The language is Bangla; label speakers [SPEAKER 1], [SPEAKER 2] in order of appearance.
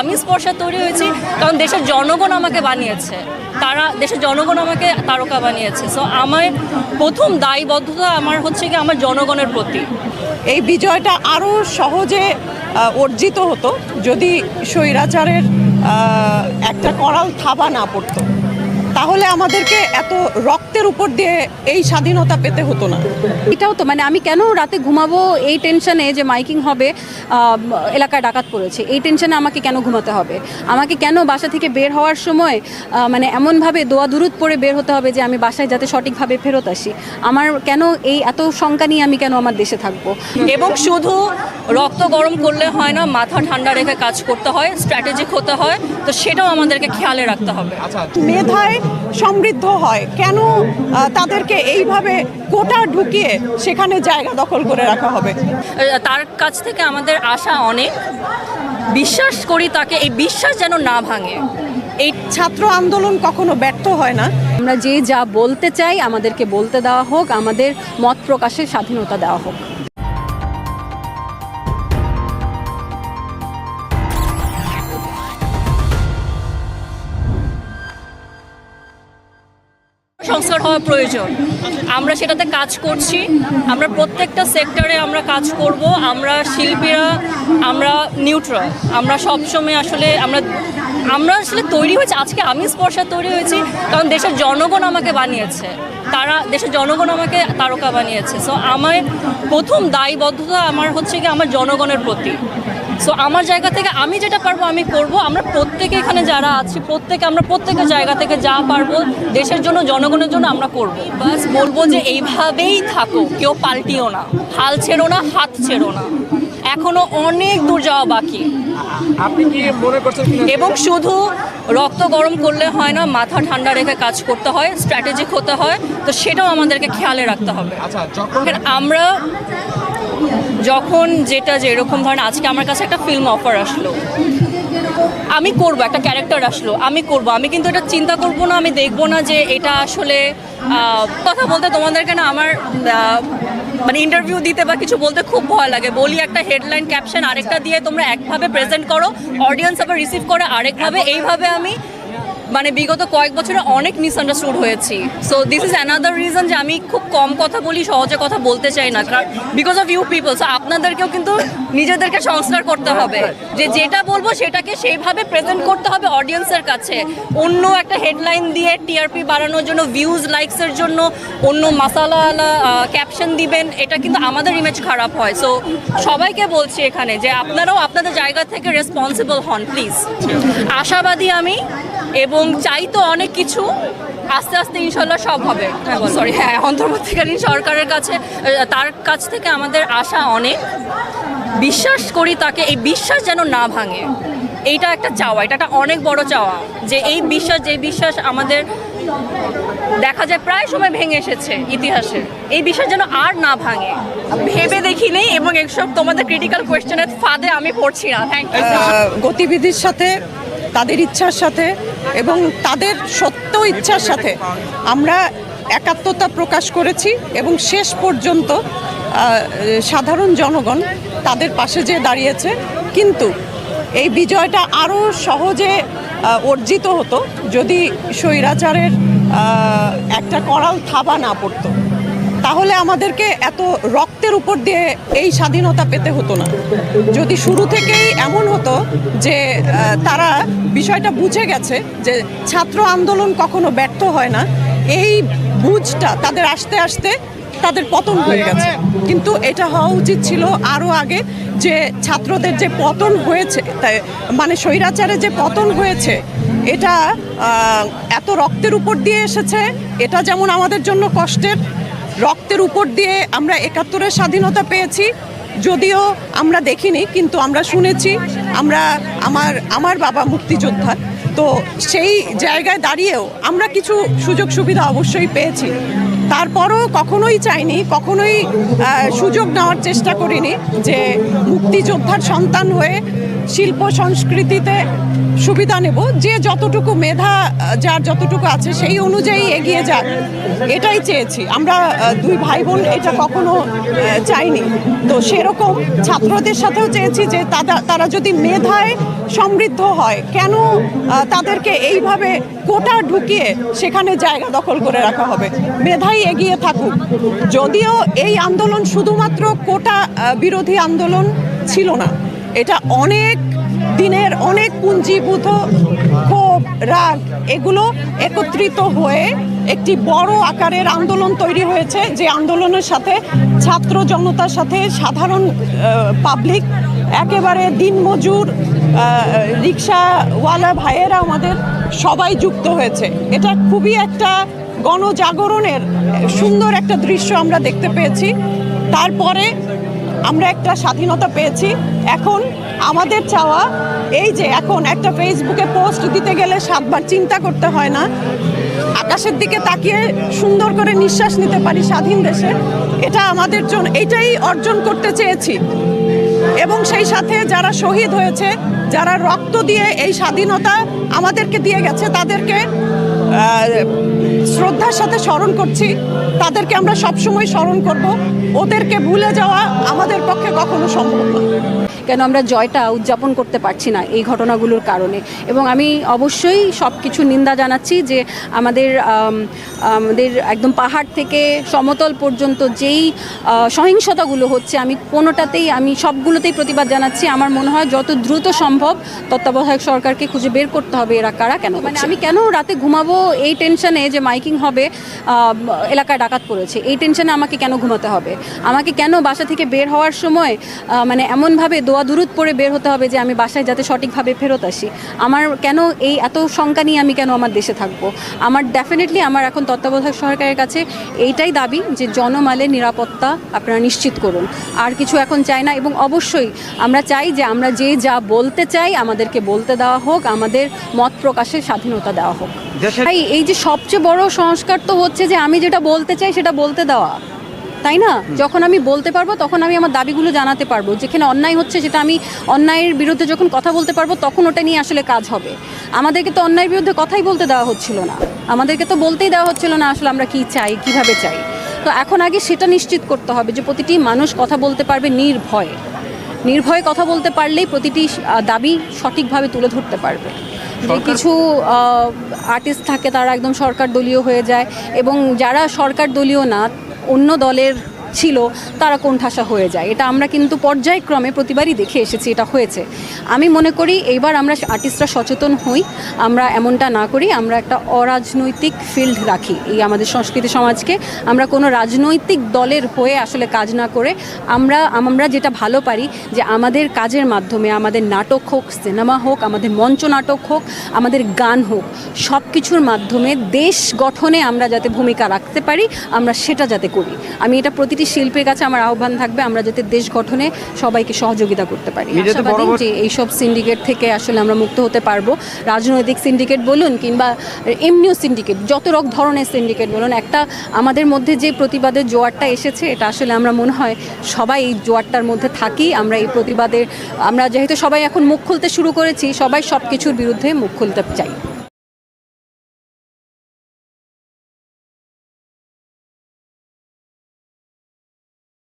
[SPEAKER 1] আমি স্পর্শে তৈরি হয়েছি, কারণ দেশের জনগণ আমাকে বানিয়েছে। তারা, দেশের জনগণ আমাকে তারকা বানিয়েছে। সো আমার প্রথম দায়বদ্ধতা আমার হচ্ছে কি, আমার জনগণের প্রতি।
[SPEAKER 2] এই বিজয়টা আরও সহজে অর্জিত হতো যদি স্বৈরাচারের একটা করাল থাবা না পড়তো। তাহলে আমাদেরকে এত রক্তের উপর দিয়ে এই স্বাধীনতা পেতে হতো না।
[SPEAKER 3] এটাও তো মানে আমি কেন রাতে ঘুমাবো এই টেনশনে যে মাইকিং হবে এলাকায় ডাকাত পড়েছে এই টেনশনে আমাকে কেন ঘুমাতে হবে? আমাকে কেন বাসা থেকে বের হওয়ার সময় মানে এমনভাবে দোয়া দুরুদ পরে বের হতে হবে যে আমি বাসায় যাতে সঠিকভাবে ফেরত আসি? আমার কেন এই এত শঙ্কা নিয়ে আমি কেন আমার দেশে থাকব?
[SPEAKER 1] এবং শুধু রক্ত গরম করলে হয় না মাথা ঠান্ডা রেখে কাজ করতে হয় স্ট্র্যাটেজিক হতে হয় তো সেটাও আমাদেরকে খেয়ালে রাখতে হবে।
[SPEAKER 2] মেধায় সমৃদ্ধ হয়। কেন তাদেরকে এইভাবে কোটা ঢুকিয়ে সেখানে জায়গা দখল করে রাখা হবে?
[SPEAKER 1] তার কাছ থেকে আমাদের আশা অনেক। বিশ্বাস করি তাকে এই বিশ্বাস যেন না ভাঙে। এই
[SPEAKER 2] ছাত্র আন্দোলন কখনো ব্যর্থ হয় না?
[SPEAKER 3] আমরা যে যা বলতে চাই আমাদেরকে বলতে দেওয়া হোক আমাদের মত প্রকাশের স্বাধীনতা দেওয়া হোক।
[SPEAKER 1] সংস্কার হওয়া প্রয়োজন। আমরা সেটাতে কাজ করছি। আমরা প্রত্যেকটা সেক্টরে আমরা কাজ করব। আমরা শিল্পীরা, আমরা নিউট্রাল আমরা সবসময় আসলে আমরা আমরা আসলে তৈরি হয়েছি। আজকে আমি স্পর্শে তৈরি হয়েছি, কারণ দেশের জনগণ আমাকে বানিয়েছে। তারা, দেশের জনগণ আমাকে তারকা বানিয়েছে। সো আমার প্রথম দায়বদ্ধতা আমার হচ্ছে কি, আমার জনগণের প্রতি। সো আমার জায়গা থেকে আমি যেটা পারব আমি করব। আমরা প্রত্যেকে এখানে যারা আছি প্রত্যেকে আমরা প্রত্যেকের জায়গা থেকে যা পারব দেশের জন্য জনগণের জন্য আমরা করব। বাস বলব যে এইভাবেই থাকো কেউ পাল্টিও না। হাল ছেড়ো না হাত ছেড়ো না। এখনও অনেক দূর যাওয়া বাকি।
[SPEAKER 4] আপনি কি মনে করছেন
[SPEAKER 1] এবং শুধু রক্ত গরম করলে হয় না মাথা ঠান্ডা রেখে কাজ করতে হয় স্ট্র্যাটেজিক হতে হয় তো সেটাও আমাদেরকে খেয়ালে রাখতে হবে।
[SPEAKER 4] আচ্ছা
[SPEAKER 1] আমরা যখন যেটা যেরকম ধরেন আজকে আমার কাছে একটা ফিল্ম অফার আসলো। আমি করব, একটা ক্যারেক্টার আসলো, আমি করব। আমি কিন্তু এটা চিন্তা করব না, আমি দেখব না যে এটা আসলে কথা বলতে তোমাদেরকে না আমার মানে ইন্টারভিউ দিতে বা কিছু বলতে খুব ভয় লাগে। বলি একটা হেডলাইন ক্যাপশন আরেকটা দিয়ে তোমরা একভাবে প্রেজেন্ট করো অডিয়েন্স আবার রিসিভ করে, আরেকভাবে, এইভাবে আমি মানে বিগত কয়েক বছরে অনেক মিসআন্ডারস্টুড হয়েছি। So this is another reason যে আমি খুব কম কথা বলি, সহজে কথা বলতে চাই না। Because of you people so আপনাদেরকেও কিন্তু নিজেদেরকে সংস্কার করতে হবে। যে যেটা বলব সেটাকে সেইভাবে প্রেজেন্ট করতে হবে অডিয়েন্সের কাছে। অন্য একটা হেডলাইন দিয়ে টিআরপি বাড়ানোর জন্য ভিউজ লাইকসের জন্য, অন্য মাসালাওয়ালা ক্যাপশন দিবেন, এটা কিন্তু আমাদের ইমেজ খারাপ হয়। সো সবাইকে বলছি এখানে যে আপনারাও আপনাদের জায়গা থেকে রেসপন্সিবল হন প্লিজ আশাবাদী আমি, এবং চাই তো অনেক কিছু। আস্তে আস্তে ইনশাল্লাহ সব হবে। সরি হ্যাঁ অন্তর্বর্তীকালীন সরকারের কাছে তার কাছ থেকে আমাদের আশা অনেক। বিশ্বাস করি তাকে এই বিশ্বাস যেন না ভাঙে এইটা একটা চাওয়া এটা একটা অনেক বড় চাওয়া যে এই বিশ্বাস যে বিশ্বাস আমাদের দেখা যায় প্রায় সময় ভেঙে এসেছে ইতিহাসে এই বিশ্বাস যেন আর না ভাঙে। ভেবে দেখি নেই এবং এসব তোমাদের ক্রিটিক্যাল কোয়েশ্চেনের ফাঁদে আমি পড়ছি না। থ্যাংক
[SPEAKER 2] গতিবিধির সাথে তাদের ইচ্ছার সাথে এবং তাদের সত্য ইচ্ছার সাথে আমরা একাত্মতা প্রকাশ করেছি এবং শেষ পর্যন্ত সাধারণ জনগণ তাদের পাশে যে দাঁড়িয়েছে। কিন্তু এই বিজয়টা আরও সহজে অর্জিত হতো যদি স্বৈরাচারের একটা করাল থাবা না পড়তো। তাহলে আমাদেরকে এত রক্তের উপর দিয়ে এই স্বাধীনতা পেতে হতো না। যদি শুরু থেকেই এমন হতো যে তারা বিষয়টা বুঝে গেছে যে, ছাত্র আন্দোলন কখনো ব্যর্থ হয় না, এই বুঝটা তাদের আসতে আসতে তাদের পতন হয়ে গেছে। কিন্তু এটা হওয়া উচিত ছিল আরও আগে যে, ছাত্রদের যে পতন হয়েছে মানে স্বৈরাচারে যে পতন হয়েছে, এটা এত রক্তের উপর দিয়ে এসেছে, এটা যেমন আমাদের জন্য কষ্টের রক্তের উপর দিয়ে আমরা একাত্তরের স্বাধীনতা পেয়েছি, যদিও আমরা দেখিনি, কিন্তু আমরা শুনেছি, আমরা আমার আমার বাবা মুক্তিযোদ্ধা। তো সেই জায়গায় দাঁড়িয়েও আমরা কিছু সুযোগ সুবিধা অবশ্যই পেয়েছি। তারপরও কখনোই চাইনি, কখনোই সুযোগ নেওয়ার চেষ্টা করিনি যে মুক্তিযোদ্ধার সন্তান হয়ে শিল্প সংস্কৃতিতে সুবিধা নেব। যে যতটুকু মেধা যার যতটুকু আছে সেই অনুযায়ী এগিয়ে যাক, এটাই চেয়েছি। আমরা দুই ভাই বোন এটা কখনো চাইনি। তো সেরকম ছাত্রদের সাথেও চেয়েছি যে তারা যদি মেধায় সমৃদ্ধ হয়, কেন তাদেরকে এইভাবে কোটা ঢুকিয়ে সেখানে জায়গা দখল করে রাখা হবে? মেধাই এগিয়ে থাকুক। যদিও এই আন্দোলন শুধুমাত্র কোটা বিরোধী আন্দোলন ছিল না। এটা অনেক দিনের, অনেক পুঞ্জীভূত ক্ষোভ, রাগ, এগুলো একত্রিত হয়ে একটি বড় আকারের আন্দোলন তৈরি হয়েছে, যে আন্দোলনের সাথে ছাত্র জনতার সাথে সাধারণ পাবলিক একেবারে দিনমজুর রিক্সাওয়ালা ভাইয়েরা আমাদের সবাই যুক্ত হয়েছে। এটা খুবই একটা গণজাগরণের সুন্দর একটা দৃশ্য আমরা দেখতে পেয়েছি। তারপরে আমরা একটা স্বাধীনতা পেয়েছি। এখন আমাদের চাওয়া এই যে এখন একটা ফেসবুকে পোস্ট দিতে গেলে সাতবার চিন্তা করতে হয় না। আকাশের দিকে তাকিয়ে সুন্দর করে নিঃশ্বাস নিতে পারি স্বাধীন দেশে। এটা আমাদের জন্য, এটাই অর্জন করতে চেয়েছি। এবং সেই সাথে যারা শহীদ হয়েছে, যারা রক্ত দিয়ে এই স্বাধীনতা আমাদেরকে দিয়ে গেছে, তাদেরকে শ্রদ্ধার সাথে স্মরণ করছি। তাদেরকে আমরা সবসময় স্মরণ করব। ওদেরকে ভুলে যাওয়া আমাদের পক্ষে কখনো সম্ভব না।
[SPEAKER 3] কেন আমরা জয়টা উদযাপন করতে পারছি না এই ঘটনাগুলোর কারণে। এবং আমি অবশ্যই সব কিছু নিন্দা জানাচ্ছি যে আমাদের আমাদের একদম পাহাড় থেকে সমতল পর্যন্ত যেই সহিংসতাগুলো হচ্ছে আমি কোনোটাতেই আমি সবগুলোতেই প্রতিবাদ জানাচ্ছি। আমার মনে হয় যত দ্রুত সম্ভব তত্ত্বাবধায়ক সরকারকে খুঁজে বের করতে হবে এরা কারা কেন মানে আমি কেন রাতে ঘুমাবো এই টেনশনে যে মাইকিং হবে এলাকায় ডাকাত পড়েছে? এই টেনশনে আমাকে কেন ঘুমাতে হবে? আমাকে কেন বাসা থেকে বের হওয়ার সময় মানে এমনভাবে দোয়া দুরুদ পরে বের হতে হবে যে আমি বাসায় যাতে সঠিকভাবে ফেরত আসি। আমার কেন এই এত শঙ্কা নিয়ে আমি কেন আমার দেশে থাকব? আমার ডেফিনেটলি আমার এখন তত্ত্বাবধায়ক সরকারের কাছে এইটাই দাবি যে জনমালের নিরাপত্তা আপনারা নিশ্চিত করুন। আর কিছু এখন চাই না এবং অবশ্যই আমরা চাই যে আমরা যে যা বলতে চাই আমাদেরকে বলতে দেওয়া হোক আমাদের মত প্রকাশের স্বাধীনতা দেওয়া হোক। তাই এই যে সবচেয়ে বড় সংস্কার তো হচ্ছে যে আমি যেটা বলতে চাই সেটা বলতে দেওয়া। তাই না? যখন আমি বলতে পারব তখন আমি আমার দাবিগুলো জানাতে পারব। যেখানে অন্যায় হচ্ছে সেটা আমি অন্যায়ের বিরুদ্ধে যখন কথা বলতে পারব তখন ওটা নিয়ে আসলে কাজ হবে। আমাদেরকে তো অন্যায়ের বিরুদ্ধে কথাই বলতে দেওয়া হচ্ছিল না। আমাদেরকে তো বলতেই দেওয়া হচ্ছিল না আসলে আমরা কি চাই কীভাবে চাই? তো এখন আগে সেটা নিশ্চিত করতে হবে যে প্রতিটি মানুষ কথা বলতে পারবে নির্ভয়ে। নির্ভয়ে কথা বলতে পারলেই প্রতিটি দাবি সঠিকভাবে তুলে ধরতে পারবে। যে কিছু আর্টিস্ট থাকে তারা একদম সরকার দলীয় হয়ে যায় এবং যারা সরকার দলীয় না অন্য দলের ছিল, তারা কোণঠাসা হয়ে যায়। এটা আমরা কিন্তু পর্যায়ক্রমে প্রতিবারই দেখে এসেছি, এটা হয়েছে। আমি মনে করি এইবার আমরা আর্টিস্টরা সচেতন হই, আমরা এমনটা না করি, আমরা একটা অরাজনৈতিক ফিল্ড রাখি। এই আমাদের সংস্কৃতি সমাজকে আমরা কোনো রাজনৈতিক দলের হয়ে আসলে কাজ না করে আমরা আমরা যেটা ভালো পারি যে আমাদের কাজের মাধ্যমে, আমাদের নাটক হোক, সিনেমা হোক, আমাদের মঞ্চ নাটক হোক, আমাদের গান হোক সব কিছুর মাধ্যমে দেশ গঠনে আমরা যাতে ভূমিকা রাখতে পারি, আমরা সেটা যাতে করি। আমি এটা প্রতিটি শিল্পীর কাছে আমার আহ্বান থাকবে আমরা যাতে দেশ গঠনে সবাইকে সহযোগিতা করতে পারি। আশাবাদী যে এইসব সিন্ডিকেট থেকে আসলে আমরা মুক্ত হতে পারব। রাজনৈতিক সিন্ডিকেট বলুন কিংবা এমনিও সিন্ডিকেট যত রক ধরনের সিন্ডিকেট বলুন একটা আমাদের মধ্যে যে প্রতিবাদের জোয়ারটা এসেছে এটা আসলে আমরা মনে হয় সবাই এই জোয়ারটার মধ্যে থাকি। আমরা এই প্রতিবাদের আমরা যেহেতু সবাই এখন মুখ খুলতে শুরু করেছি সবাই সব কিছুর বিরুদ্ধে মুখ খুলতে চাই।